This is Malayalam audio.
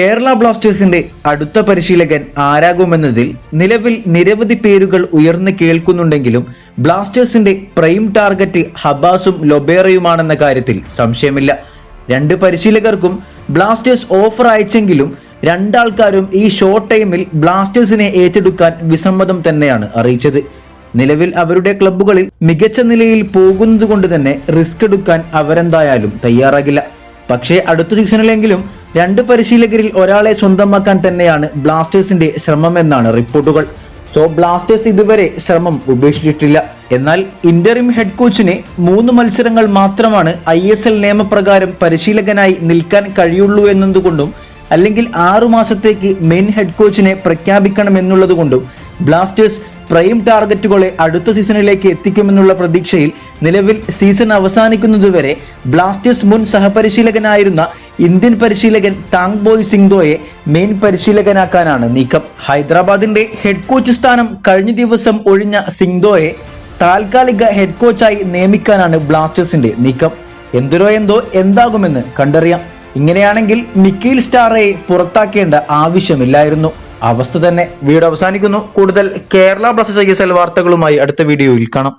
കേരള ബ്ലാസ്റ്റേഴ്സിന്റെ അടുത്ത പരിശീലകൻ ആരാകുമെന്നതിൽ നിലവിൽ നിരവധി പേരുകൾ ഉയർന്നു കേൾക്കുന്നുണ്ടെങ്കിലും ബ്ലാസ്റ്റേഴ്സിന്റെ പ്രൈം ടാർഗറ്റ് ഹബാസും ലൊബേറയുമാണെന്ന കാര്യത്തിൽ സംശയമില്ല. രണ്ട് പരിശീലകർക്കും ബ്ലാസ്റ്റേഴ്സ് ഓഫർ അയച്ചെങ്കിലും രണ്ടാൾക്കാരും ഈ ഷോർട്ട് ടൈമിൽ ബ്ലാസ്റ്റേഴ്സിനെ ഏറ്റെടുക്കാൻ വിസമ്മതം തന്നെയാണ് അറിയിച്ചത്. നിലവിൽ അവരുടെ ക്ലബ്ബുകളിൽ മികച്ച നിലയിൽ പോകുന്നതുകൊണ്ട് തന്നെ റിസ്ക് എടുക്കാൻ അവരെന്തായാലും തയ്യാറാകില്ല. പക്ഷേ അടുത്ത സീസണിലെങ്കിലും രണ്ട് പരിശീലകരിൽ ഒരാളെ സ്വന്തമാക്കാൻ തന്നെയാണ് ബ്ലാസ്റ്റേഴ്സിന്റെ ശ്രമമെന്നാണ് റിപ്പോർട്ടുകൾ. സോ ബ്ലാസ്റ്റേഴ്സ് ഇതുവരെ ശ്രമം ഉപേക്ഷിച്ചിട്ടില്ല. എന്നാൽ ഇന്ററിം ഹെഡ് കോച്ചിനെ മൂന്ന് മത്സരങ്ങൾ മാത്രമാണ് ഐ എസ് എൽ നിയമപ്രകാരം പരിശീലകനായി നിൽക്കാൻ കഴിയുള്ളൂ എന്നതുകൊണ്ടും അല്ലെങ്കിൽ ആറു മാസത്തേക്ക് മെയിൻ ഹെഡ് കോച്ചിനെ പ്രഖ്യാപിക്കണമെന്നുള്ളതുകൊണ്ടും ബ്ലാസ്റ്റേഴ്സ് പ്രൈം ടാർഗറ്റുകളെ അടുത്ത സീസണിലേക്ക് എത്തിക്കുമെന്നുള്ള പ്രതീക്ഷയിൽ നിലവിൽ സീസൺ അവസാനിക്കുന്നതുവരെ ബ്ലാസ്റ്റേഴ്സ് മുൻ സഹപരിശീലകനായിരുന്ന ഇന്ത്യൻ പരിശീലകൻ താങ് ബോയ് സിംഗ്ദോയെ മെയിൻ പരിശീലകനാക്കാനാണ് നീക്കം. ഹൈദരാബാദിന്റെ ഹെഡ് കോച്ച് സ്ഥാനം കഴിഞ്ഞ ദിവസം ഒഴിഞ്ഞ സിംഗ്ദോയെ താൽക്കാലിക ഹെഡ് കോച്ചായി നിയമിക്കാനാണ് ബ്ലാസ്റ്റേഴ്സിന്റെ നീക്കം. എന്തിനോ എന്തോ എന്താകുമെന്ന് കണ്ടറിയാം. ഇങ്ങനെയാണെങ്കിൽ മിക്കീൽ സ്റ്റാറയെ പുറത്താക്കേണ്ട ആവശ്യമില്ലായിരുന്നു. അവസ്ഥ തന്നെ. വീട് അവസാനിക്കുന്നു. കൂടുതൽ കേരള ബ്ലാസ്റ്റേഴ്സ് ഐ വാർത്തകളുമായി അടുത്ത വീഡിയോയിൽ കാണാം.